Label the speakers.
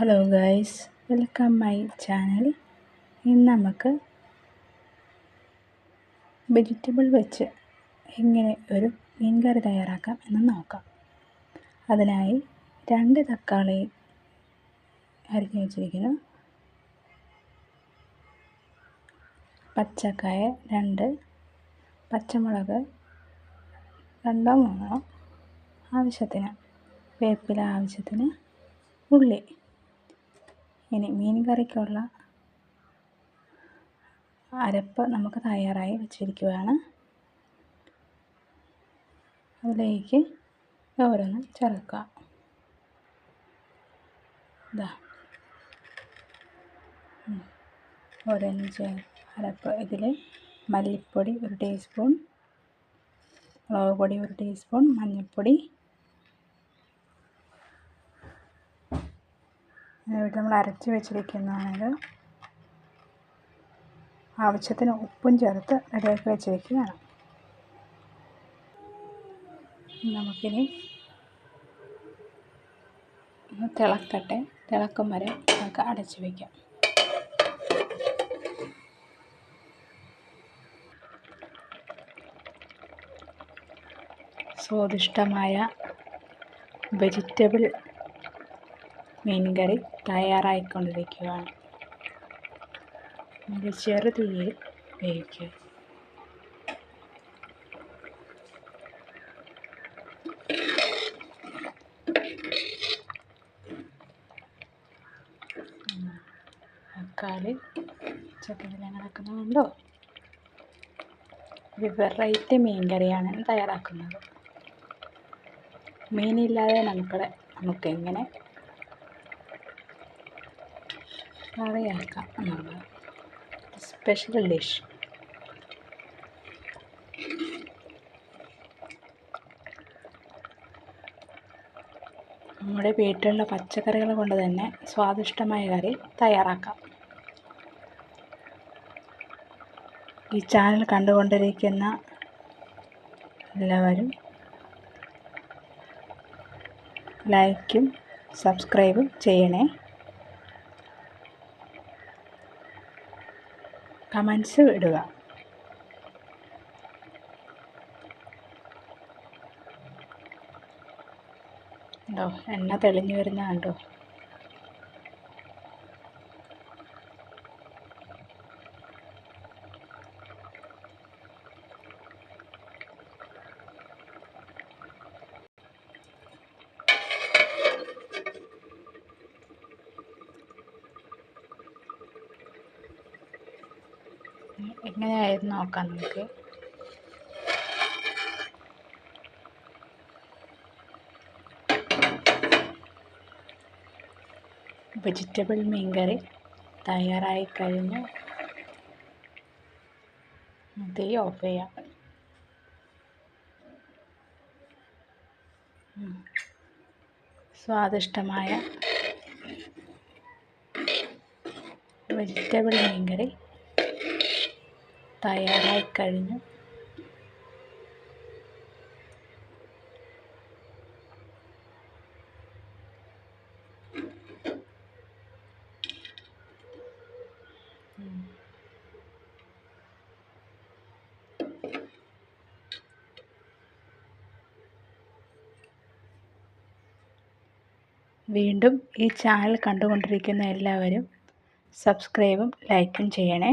Speaker 1: Hello guys welcome my channel ഇന്ന് നമുക്ക് vegetable വെച്ച് എങ്ങനെ ഒരു മീൻകറി തയ്യാറാക്കാം എന്ന് നോക്കാം. അതിനായി രണ്ട് തക്കാളി അരിഞ്ഞു വെച്ചിരിക്കുന്നു. പച്ചക്കായ രണ്ട് പച്ചമുളക് രണ്ടോ മൂന്നോ ആവശ്യത്തിന് വേപ്പില ആവശ്യത്തിന് ഉള്ളി ഇനി മീൻ കറിക്കുള്ള അരപ്പ് നമുക്ക് തയ്യാറായി വെച്ചിരിക്കുകയാണ്. അതിലേക്ക് ഓരോന്നും ചേർക്കുക. ഇതാ ഓരോന്നും ചേ അരപ്പ്. ഇതിൽ മല്ലിപ്പൊടി ഒരു ടീസ്പൂൺ മുളക് പൊടി ഒരു ടീസ്പൂൺ മഞ്ഞൾപ്പൊടി ഇവിടെ നമ്മൾ അരച്ച് വെച്ചിരിക്കുന്നതാണിത്. ആവശ്യത്തിന് ഉപ്പും ചേർത്ത് റെഡിയാക്കി വെച്ചിരിക്കുകയാണ്. നമുക്കിനി ഒന്ന് തിളക്കട്ടെ. തിളക്കും വരെ നമുക്ക് അടച്ച് വയ്ക്കാം സ്വാദിഷ്ടമായ വെജിറ്റബിൾ മീൻകറി തയ്യാറായിക്കൊണ്ടിരിക്കുകയാണ് അത് ചെറുതീയിൽ വേവിക്കുക. തക്കാളി ചക്കനില കിടക്കുന്നുണ്ടോ ഒരു വെറൈറ്റി മീൻ കറിയാണ് തയ്യാറാക്കുന്നത്. മീനില്ലാതെ നമുക്ക് നമുക്കെങ്ങനെ കറിയാക്കാം എന്നുള്ളത് സ്പെഷ്യൽ ഡിഷ് നമ്മുടെ വീട്ടിലുള്ള പച്ചക്കറികൾ കൊണ്ട് തന്നെ സ്വാദിഷ്ടമായ കറി തയ്യാറാക്കാം. ഈ ചാനൽ കണ്ടുകൊണ്ടിരിക്കുന്ന എല്ലാവരും ലൈക്കും സബ്സ്ക്രൈബും ചെയ്യണേ. കമൻസ് ഇടുക ഉണ്ടോ? എണ്ണ തെളിഞ്ഞു വരുന്ന കണ്ടോ? എങ്ങനെയായിരുന്നു നോക്കാം നമുക്ക്. വെജിറ്റബിൾ മീൻകറി തയ്യാറായി കഴിഞ്ഞു. തീ ഓഫ് ചെയ്യാം. സ്വാദിഷ്ടമായ വെജിറ്റബിൾ മീൻകറി തയ്യാറായി കഴിഞ്ഞു വീണ്ടും ഈ ചാനൽ കണ്ടുകൊണ്ടിരിക്കുന്ന എല്ലാവരും സബ്സ്ക്രൈബും ലൈക്കും ചെയ്യണേ.